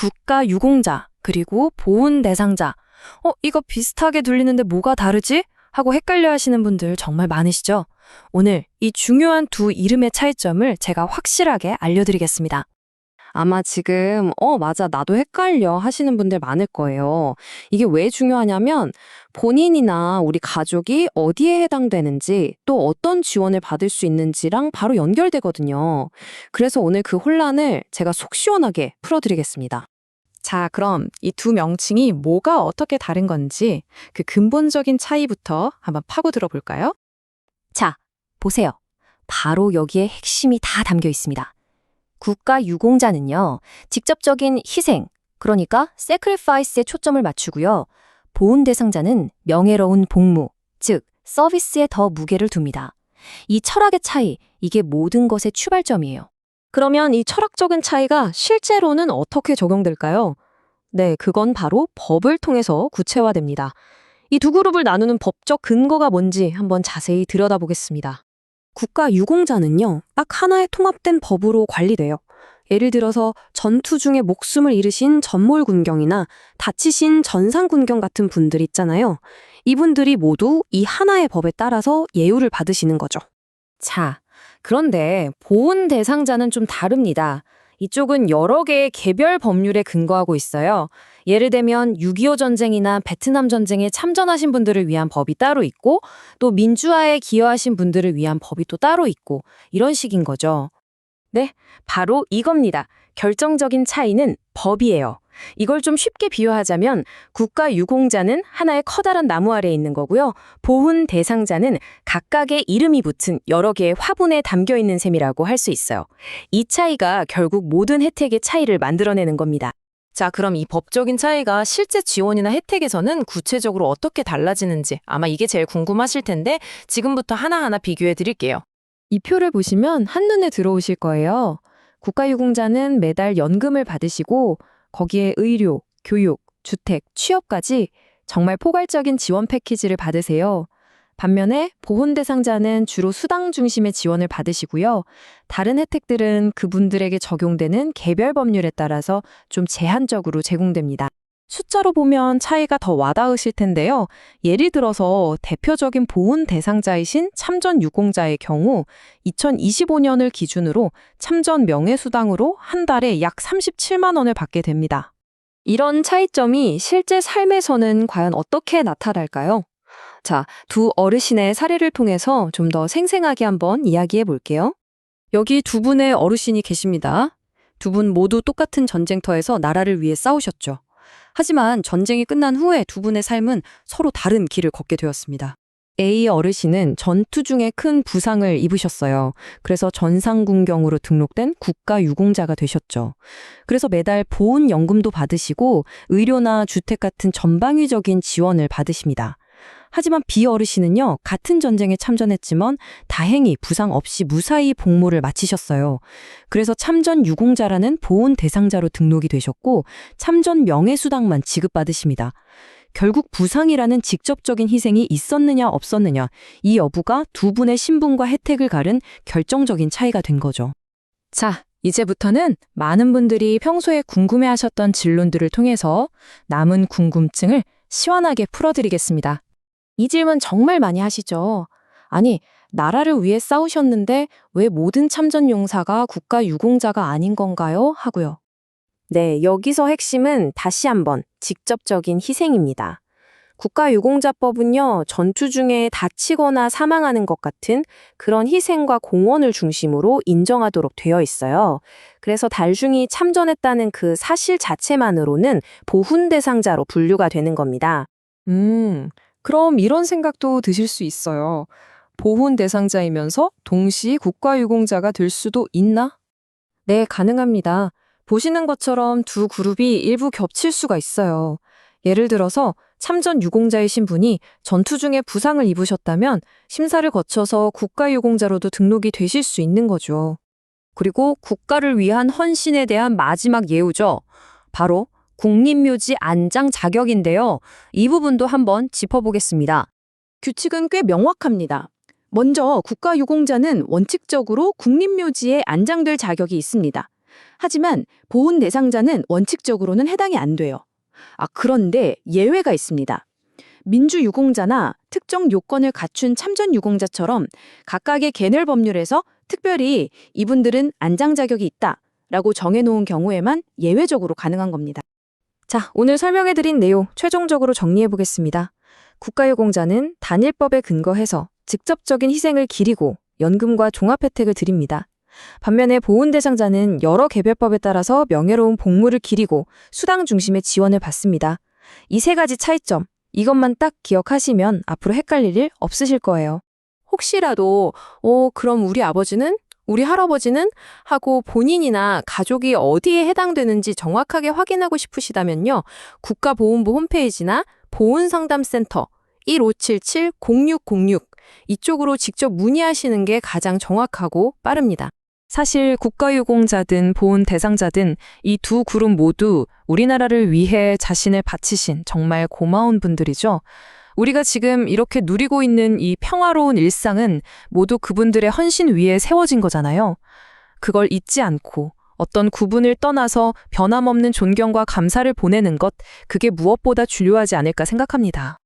국가 유공자, 그리고 보훈 대상자. 어, 이거 비슷하게 들리는데 뭐가 다르지? 하고 헷갈려 하시는 분들 정말 많으시죠? 오늘 이 중요한 두 이름의 차이점을 제가 확실하게 알려드리겠습니다. 아마 지금, 어, 맞아, 나도 헷갈려 하시는 분들 많을 거예요. 이게 왜 중요하냐면 본인이나 우리 가족이 어디에 해당되는지 또 어떤 지원을 받을 수 있는지랑 바로 연결되거든요. 그래서 오늘 그 혼란을 제가 속 시원하게 풀어드리겠습니다. 자, 그럼 이 두 명칭이 뭐가 어떻게 다른 건지 그 근본적인 차이부터 한번 파고 들어볼까요? 자, 보세요. 바로 여기에 핵심이 다 담겨 있습니다. 국가 유공자는요, 직접적인 희생, 그러니까 sacrifice에 초점을 맞추고요. 보훈 대상자는 명예로운 복무, 즉, 서비스에 더 무게를 둡니다. 이 철학의 차이, 이게 모든 것의 출발점이에요. 그러면 이 철학적인 차이가 실제로는 어떻게 적용될까요? 네, 그건 바로 법을 통해서 구체화됩니다. 이 두 그룹을 나누는 법적 근거가 뭔지 한번 자세히 들여다보겠습니다. 국가 유공자는요, 딱 하나의 통합된 법으로 관리돼요. 예를 들어서 전투 중에 목숨을 잃으신 전몰 군경이나 다치신 전상 군경 같은 분들 있잖아요. 이분들이 모두 이 하나의 법에 따라서 예우를 받으시는 거죠. 자, 그런데 보훈 대상자는 좀 다릅니다. 이쪽은 여러 개의 개별 법률에 근거하고 있어요. 예를 들면 6.25 전쟁이나 베트남 전쟁에 참전하신 분들을 위한 법이 따로 있고 또 민주화에 기여하신 분들을 위한 법이 또 따로 있고 이런 식인 거죠. 네, 바로 이겁니다. 결정적인 차이는 법이에요. 이걸 좀 쉽게 비유하자면 국가 유공자는 하나의 커다란 나무 아래에 있는 거고요. 보훈 대상자는 각각의 이름이 붙은 여러 개의 화분에 담겨 있는 셈이라고 할 수 있어요. 이 차이가 결국 모든 혜택의 차이를 만들어내는 겁니다. 자, 그럼 이 법적인 차이가 실제 지원이나 혜택에서는 구체적으로 어떻게 달라지는지 아마 이게 제일 궁금하실 텐데 지금부터 하나하나 비교해 드릴게요. 이 표를 보시면 한눈에 들어오실 거예요. 국가유공자는 매달 연금을 받으시고 거기에 의료, 교육, 주택, 취업까지 정말 포괄적인 지원 패키지를 받으세요. 반면에 보훈 대상자는 주로 수당 중심의 지원을 받으시고요. 다른 혜택들은 그분들에게 적용되는 개별 법률에 따라서 좀 제한적으로 제공됩니다. 숫자로 보면 차이가 더 와닿으실 텐데요. 예를 들어서 대표적인 보훈 대상자이신 참전 유공자의 경우 2025년을 기준으로 참전 명예수당으로 한 달에 약 37만 원을 받게 됩니다. 이런 차이점이 실제 삶에서는 과연 어떻게 나타날까요? 자, 두 어르신의 사례를 통해서 좀 더 생생하게 한번 이야기해 볼게요. 여기 두 분의 어르신이 계십니다. 두 분 모두 똑같은 전쟁터에서 나라를 위해 싸우셨죠. 하지만 전쟁이 끝난 후에 두 분의 삶은 서로 다른 길을 걷게 되었습니다. A 어르신은 전투 중에 큰 부상을 입으셨어요. 그래서 전상군경으로 등록된 국가유공자가 되셨죠. 그래서 매달 보훈연금도 받으시고 의료나 주택 같은 전방위적인 지원을 받으십니다. 하지만 B 어르신은요, 같은 전쟁에 참전했지만 다행히 부상 없이 무사히 복무를 마치셨어요. 그래서 참전 유공자라는 보훈 대상자로 등록이 되셨고, 참전 명예수당만 지급받으십니다. 결국 부상이라는 직접적인 희생이 있었느냐 없었느냐, 이 여부가 두 분의 신분과 혜택을 가른 결정적인 차이가 된 거죠. 자, 이제부터는 많은 분들이 평소에 궁금해하셨던 질문들을 통해서 남은 궁금증을 시원하게 풀어드리겠습니다. 이 질문 정말 많이 하시죠? 아니, 나라를 위해 싸우셨는데 왜 모든 참전 용사가 국가 유공자가 아닌 건가요? 하고요. 네, 여기서 핵심은 다시 한번 직접적인 희생입니다. 국가유공자법은요, 전투 중에 다치거나 사망하는 것 같은 그런 희생과 공헌을 중심으로 인정하도록 되어 있어요. 그래서 달중이 참전했다는 그 사실 자체만으로는 보훈 대상자로 분류가 되는 겁니다. 음, 그럼 이런 생각도 드실 수 있어요. 보훈 대상자이면서 동시에 국가유공자가 될 수도 있나? 네, 가능합니다. 보시는 것처럼 두 그룹이 일부 겹칠 수가 있어요. 예를 들어서 참전 유공자이신 분이 전투 중에 부상을 입으셨다면 심사를 거쳐서 국가유공자로도 등록이 되실 수 있는 거죠. 그리고 국가를 위한 헌신에 대한 마지막 예우죠. 바로 국립묘지 안장 자격인데요. 이 부분도 한번 짚어보겠습니다. 규칙은 꽤 명확합니다. 먼저 국가유공자는 원칙적으로 국립묘지에 안장될 자격이 있습니다. 하지만 보훈 대상자는 원칙적으로는 해당이 안 돼요. 아, 그런데 예외가 있습니다. 민주유공자나 특정 요건을 갖춘 참전유공자처럼 각각의 개별 법률에서 특별히 이분들은 안장 자격이 있다 라고 정해놓은 경우에만 예외적으로 가능한 겁니다. 자, 오늘 설명해드린 내용 최종적으로 정리해보겠습니다. 국가유공자는 단일법에 근거해서 직접적인 희생을 기리고 연금과 종합 혜택을 드립니다. 반면에 보훈 대상자는 여러 개별법에 따라서 명예로운 복무를 기리고 수당 중심의 지원을 받습니다. 이 세 가지 차이점, 이것만 딱 기억하시면 앞으로 헷갈릴 일 없으실 거예요. 혹시라도 어 그럼 우리 아버지는 우리 할아버지는 하고 본인이나 가족이 어디에 해당되는지 정확하게 확인하고 싶으시다면요. 국가보훈부 홈페이지나 보훈상담센터 1577-0606 이쪽으로 직접 문의하시는 게 가장 정확하고 빠릅니다. 사실 국가유공자든 보훈 대상자든 이 두 그룹 모두 우리나라를 위해 자신을 바치신 정말 고마운 분들이죠. 우리가 지금 이렇게 누리고 있는 이 평화로운 일상은 모두 그분들의 헌신 위에 세워진 거잖아요. 그걸 잊지 않고 어떤 구분을 떠나서 변함없는 존경과 감사를 보내는 것, 그게 무엇보다 중요하지 않을까 생각합니다.